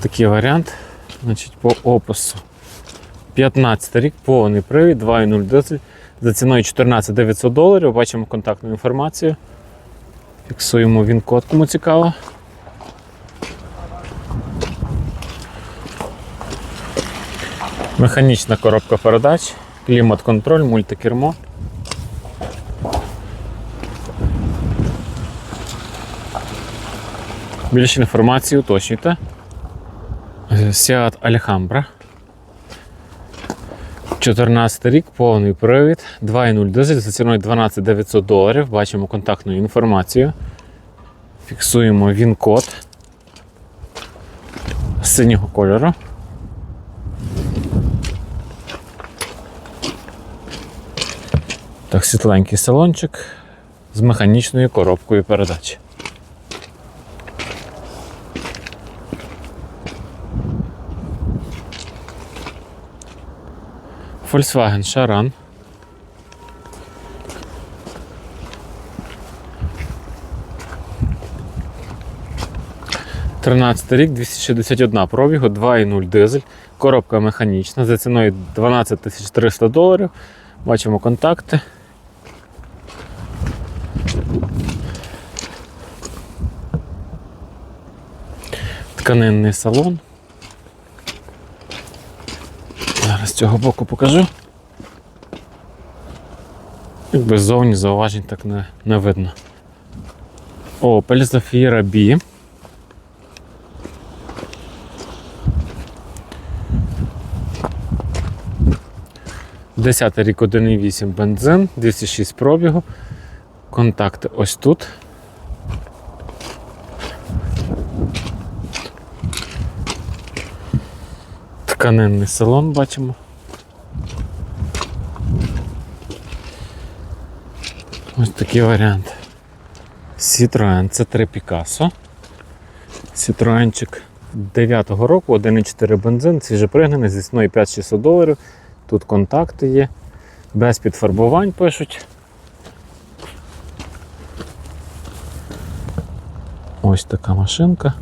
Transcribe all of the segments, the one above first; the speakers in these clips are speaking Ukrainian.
Такий варіант. Значить, по опису. 15 рік, повний привід, 2.0 дизель. За ціною 14 900 доларів. Бачимо контактну інформацію. Фіксуємо він код, кому цікаво. Механічна коробка передач, клімат-контроль, мультикермо. Більше інформації уточнюйте. Seat Alhambra. 14 рік, повний привід, 2.0 дизель за ціною 12 900 доларів. Бачимо контактну інформацію. Фіксуємо він-код синього кольору. Так, світленький салончик з механічною коробкою передач. Volkswagen Charan. Тринадцятий рік, 261 пробігу, 2,0 дизель, коробка механічна за ціною 12 300 доларів. Бачимо контакти. Тканинний салон. Зараз з цього боку покажу. Якби ззовні зауважень так не, не видно. Opel Zafira B. Десятий рік 1,8 бензин, 206 пробігу. Контакти ось тут. Тканинний салон бачимо. Ось такий варіант. Citroen c 3 Picasso. Citroenчик 9-го року, 1,4 бензин, свіжепригнаний, зі ціною 5600 доларів. Тут контакти є, без підфарбувань пишуть. Ось така машинка,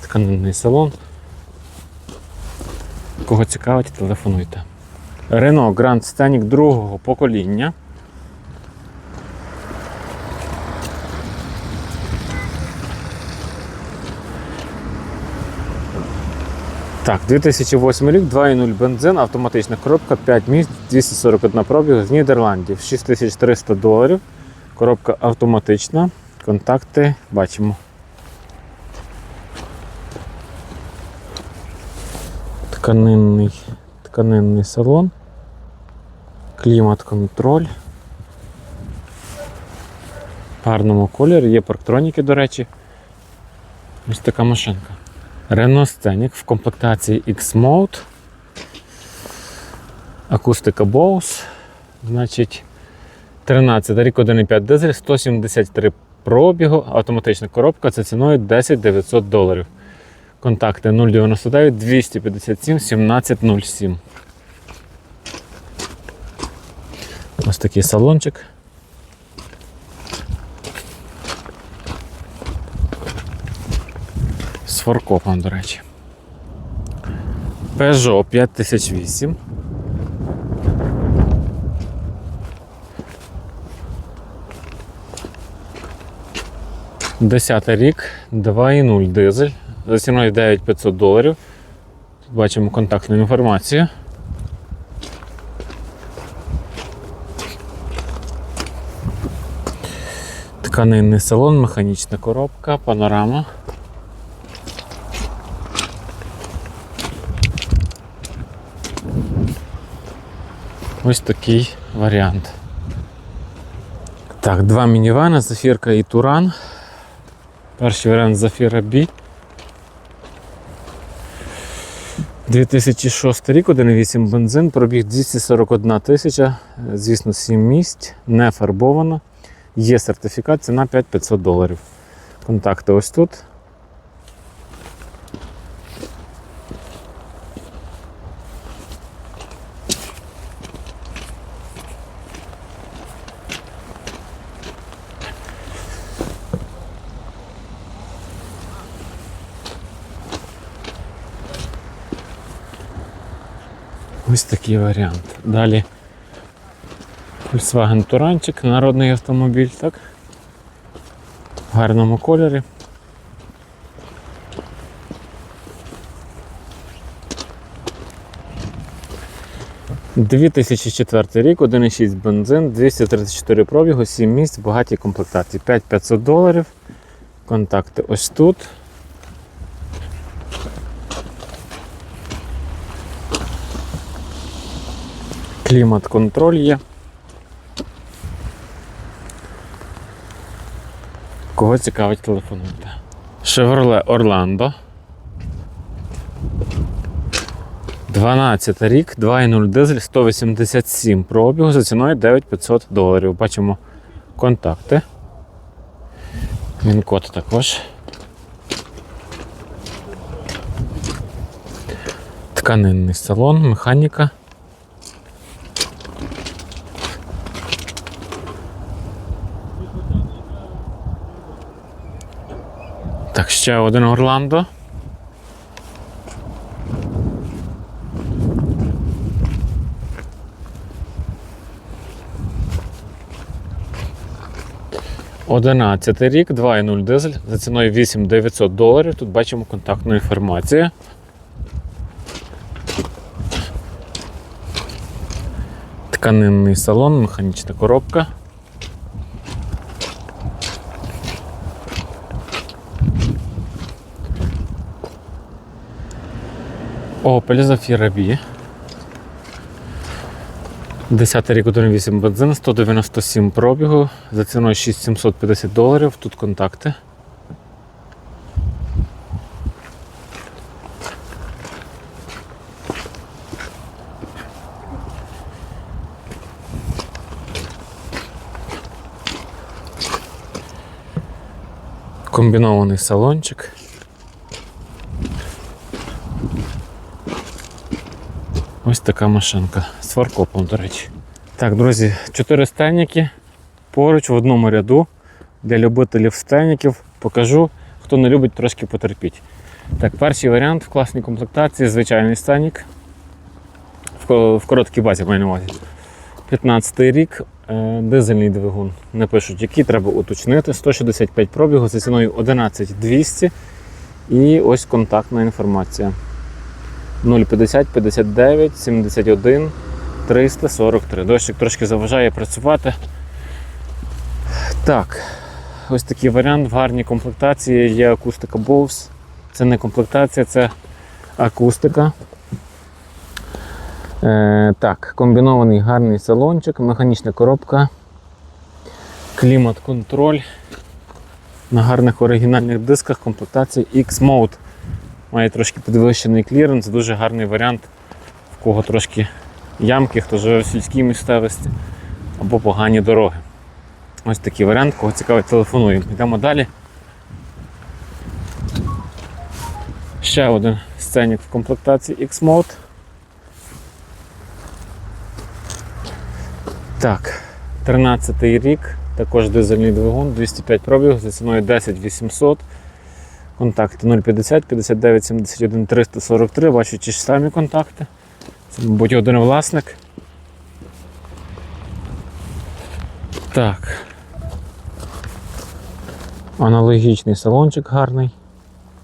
тканинний салон. Кого цікавить, телефонуйте. Renault Grand Scenic другого покоління. Так, 2008 рік, 2.0 бензин, автоматична коробка, 5 місць, 241 пробіг з Нідерландів, 6300 доларів. Коробка автоматична. Контакти бачимо. Тканинний, тканинний салон, клімат-контроль. В гарному кольорі, є парктроніки, до речі. Ось така машинка. Renault Scenic в комплектації X-Mode. Акустика Bose. Значить, 13 рік 1,5 дизель, 173 пробігу, автоматична коробка за ціною 10 900 доларів. Контакти 099 257 1707. Ось такий салончик. Форкопом, до речі. Peugeot 5008. 10 рік, 2,0 дизель. За ціною 9500 доларів. Тут бачимо контактну інформацію. Тканинний салон, механічна коробка, панорама. Ось такий варіант. Так, два мінівани, Зафірка і Туран. Перший варіант Зафіра B. 2006 рік, 1,8 бензин, пробіг 241 тисяча, звісно, 7 місць, не фарбовано. Є сертифікат, ціна 5500 доларів. Контакти ось тут. Ось такий варіант. Далі Volkswagen Туранчик, народний автомобіль, так? В гарному кольорі. Дві 2004 рік, 1,6 бензин, 234 пробігу, 7 місць, багаті комплектації. 5500 доларів. Контакти ось тут. Клімат-контроль є. Кого цікавить, телефонуйте. Chevrolet Orlando. 12 рік, 2.0 дизель, 187 пробігу за ціною 9500 доларів. Бачимо контакти. Він-код також. Тканинний салон, механіка. Так, ще один Орландо. Одинадцятий рік, 2,0 дизель за ціною 8900 доларів. Тут бачимо контактну інформацію. Тканинний салон, механічна коробка. Opel Zafira B. 10 рік 1.8 бензин, 197 пробігу, за ціною 6750 доларів. Тут контакти. Комбінований салончик. Ось така машинка з фаркопом, до речі. Так, друзі, чотири стельники поруч в одному ряду. Для любителів стельників покажу. Хто не любить, трошки потерпіть. Так, перший варіант в класній комплектації звичайний стельник. В, короткій базі маю на увазі. 15 рік, е, дизельний двигун. Не пишуть, який треба уточнити. 165 пробігу за ціною 11200. І ось контактна інформація. 050 59 71 343. Дощик трошки заважає працювати. Так, ось такий варіант в гарній комплектації. Є акустика Bose. Це не комплектація, це акустика. Е, так, комбінований гарний салончик, механічна коробка, клімат-контроль. На гарних оригінальних дисках комплектація X-Mode. Має трошки підвищений кліренс, дуже гарний варіант, в кого трошки ямки, хто живе в сільській місцевості або погані дороги. Ось такий варіант, кого цікавить, телефонуємо. Йдемо далі. Ще один сценік в комплектації X-Mode. Так, 13 рік, також дизельний двигун, 205 пробігів за ціною 10 800. Контакти 050 59 71 343. Бачу ті ж самі контакти. Це, мабуть, один власник. Так. Аналогічний салончик гарний,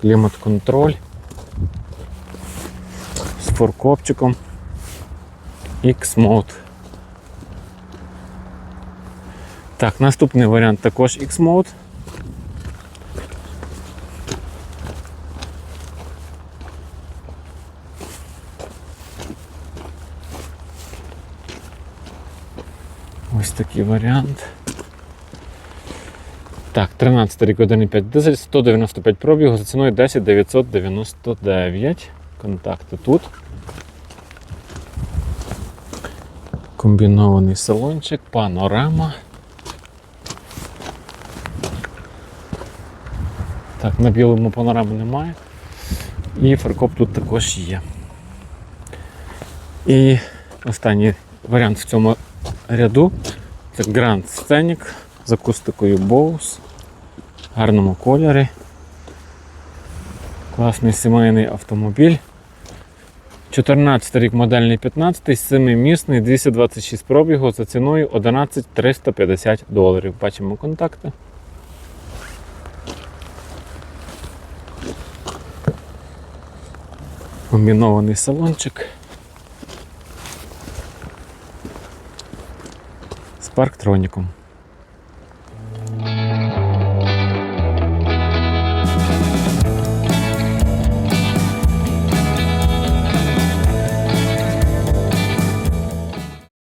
клімат-контроль з форкопчиком X-Mode. Так, наступний варіант також X-Mode. Такий варіант. Так, 13 рік 1,5 дизель, 195 пробігу за ціною 10 999. Контакти тут. Комбінований салончик, панорама. Так, на білому панорами немає. І фаркоп тут також є. І останній варіант в цьому ряду це Grand Scenic з акустикою Bose в гарному кольорі. Класний сімейний автомобіль. 14 рік модельний 15, 7-місний, 226 пробігу за ціною 11 350 доларів. Бачимо контакти. Комбінований салончик. Парктроніком.